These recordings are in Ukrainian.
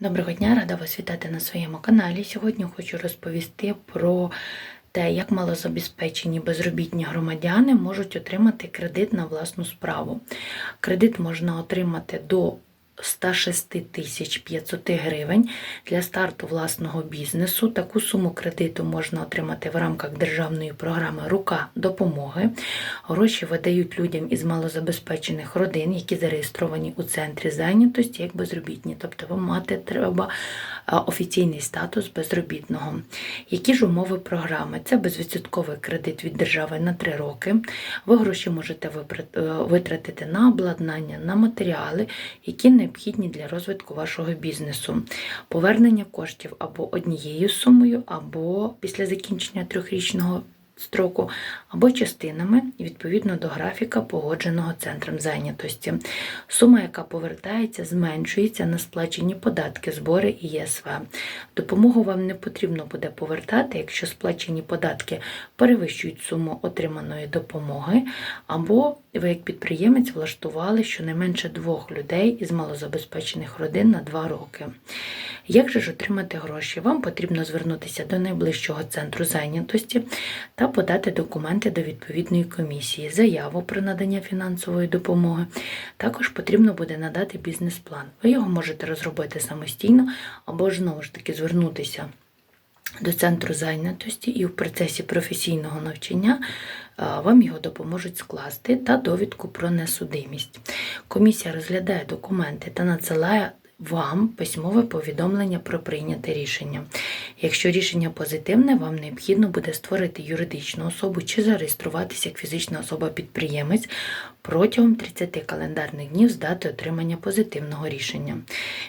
Доброго дня, рада вас вітати на своєму каналі. Сьогодні хочу розповісти про те, як малозабезпечені безробітні громадяни можуть отримати кредит на власну справу. Кредит можна отримати до 106 тисяч 500 гривень для старту власного бізнесу. Таку суму кредиту можна отримати в рамках державної програми Рука допомоги. Гроші видають людям із малозабезпечених родин, які зареєстровані у центрі зайнятості як безробітні. Тобто вам мати треба офіційний статус безробітного. Які ж умови програми? Це безвідсотковий кредит від держави на 3 роки. Ви гроші можете е, витратити на обладнання, на матеріали, які необхідні для розвитку вашого бізнесу. Повернення коштів або однією сумою, або після закінчення трьохрічного строку, або частинами відповідно до графіка, погодженого центром зайнятості. Сума, яка повертається, зменшується на сплачені податки, збори і ЄСВ. Допомогу вам не потрібно буде повертати, якщо сплачені податки перевищують суму отриманої допомоги, або ви як підприємець влаштували щонайменше двох людей із малозабезпечених родин на два роки. Як же ж отримати гроші? Вам потрібно звернутися до найближчого центру зайнятості та подати документи до відповідної комісії, заяву про надання фінансової допомоги. Також потрібно буде надати бізнес-план. Ви його можете розробити самостійно або ж знову ж таки звернутися до центру зайнятості і в процесі професійного навчання вам його допоможуть скласти та довідку про несудимість. Комісія розглядає документи та надсилає вам письмове повідомлення про прийняте рішення. Якщо рішення позитивне, вам необхідно буде створити юридичну особу чи зареєструватися як фізична особа-підприємець протягом 30 календарних днів з дати отримання позитивного рішення.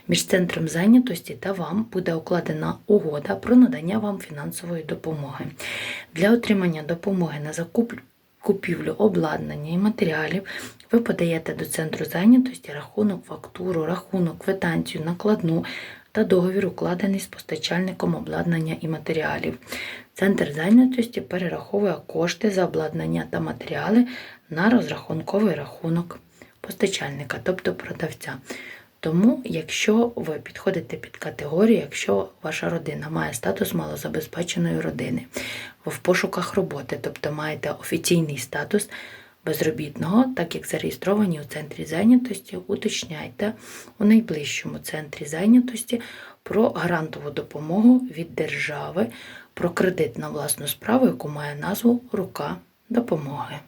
Між центром зайнятості та вам буде укладена угода про надання вам фінансової допомоги. Для отримання допомоги на закуп купівлю обладнання і матеріалів ви подаєте до центру зайнятості рахунок, фактуру, рахунок, квитанцію, накладну та договір, укладений з постачальником обладнання і матеріалів. Центр зайнятості перераховує кошти за обладнання та матеріали на розрахунковий рахунок постачальника, тобто продавця. Тому, якщо ви підходите під категорію, якщо ваша родина має статус малозабезпеченої родини, ви в пошуках роботи, тобто маєте офіційний статус безробітного, так як зареєстровані у центрі зайнятості, уточняйте у найближчому центрі зайнятості про грантову допомогу від держави, про кредит на власну справу, яку має назву Рука допомоги.